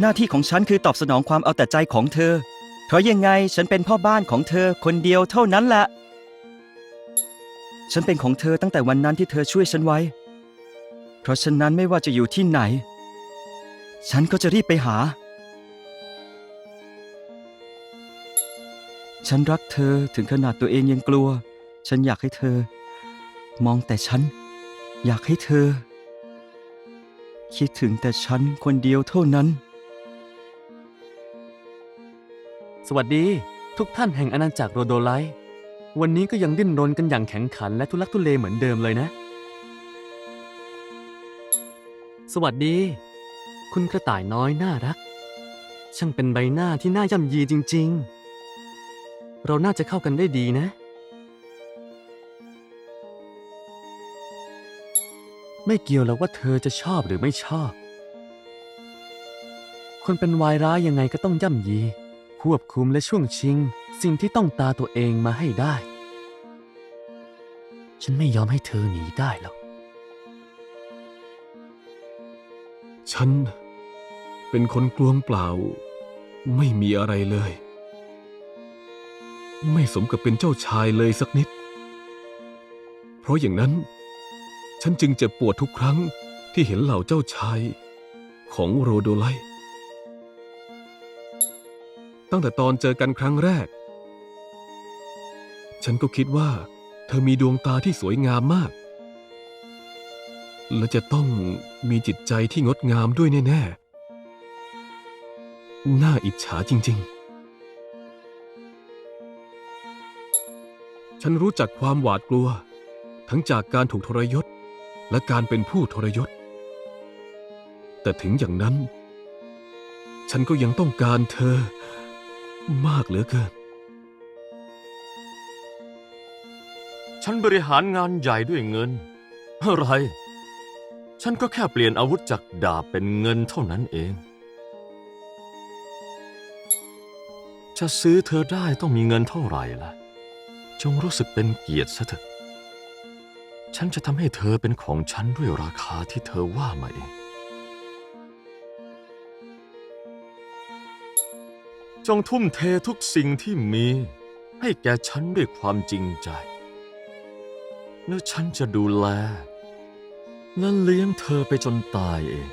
หน้าที่ของฉันคือตอบสนองความเอาแต่ใจของเธอ เพราะยังไงฉันเป็นพ่อบ้านของเธอคนเดียวเท่านั้นแหละ ฉันเป็นของเธอตั้งแต่วันนั้นที่เธอช่วยฉันไว้ เพราะฉะนั้นไม่ว่าจะอยู่ที่ไหน ฉันก็จะรีบไปหา ฉันรักเธอถึงขนาดตัวเองยังกลัว ฉันอยากให้เธอ มองแต่ฉัน อยากให้เธอ คิดถึงแต่ฉันคนเดียวเท่านั้น สวัสดี ทุกท่านแห่งอาณาจักรโรโดไลท์วันนี้ก็ยังดิ้นรนกันอย่างแข็งขันและทุลักทุเลเหมือนเดิมเลยนะ สวัสดี คุณกระต่ายน้อยน่ารัก ช่างเป็นใบหน้าที่น่าย่ำยีจริง ๆ เราน่าจะเข้ากันได้ดีนะ ไม่เกี่ยวหรอกว่าเธอจะชอบหรือไม่ชอบ คนเป็นวายร้ายยังไงก็ต้องย่ำยี ควบคุมและช่วงชิง สิ่งที่ต้องตาตัวเองมาให้ได้ ฉันไม่ยอมให้เธอหนีได้หรอก ฉันเป็นคนกลวงเปล่า ไม่มีอะไรเลย ไม่สมกับเป็นเจ้าชายเลยสักนิด เพราะอย่างนั้น ฉันจึงเจ็บปวดทุกครั้งที่เห็นเหล่าเจ้าชายของโรโดไล ตั้งแต่ตอนเจอกันครั้งแรก ฉันก็คิดว่า เธอมีดวงตาที่สวยงามมาก และจะต้องมีจิตใจที่งดงามด้วยแน่ๆ น่าอิจฉาจริง ๆ ฉันรู้จักความหวาดกลัว ทั้งจากการถูกทรยศ และการเป็นผู้ทรยศ แต่ถึงอย่างนั้น ฉันก็ยังต้องการเธอ มากเหลือเกิน ฉันบริหารงานใหญ่ด้วยเงิน อะไร ฉันก็แค่เปลี่ยนอาวุธจากดาบเป็นเงินเท่านั้นเอง จะซื้อเธอได้ต้องมีเงินเท่าไหร่ล่ะ จงรู้สึกเป็นเกียรติซะเถอะ ฉันจะทำให้เธอเป็นของฉันด้วยราคาที่เธอว่ามาเอง จงทุ่มเททุกสิ่งที่มี ให้แก่ฉันด้วยความจริงใจ แล้วฉันจะดูแล และเลี้ยงเธอไปจนตายเอง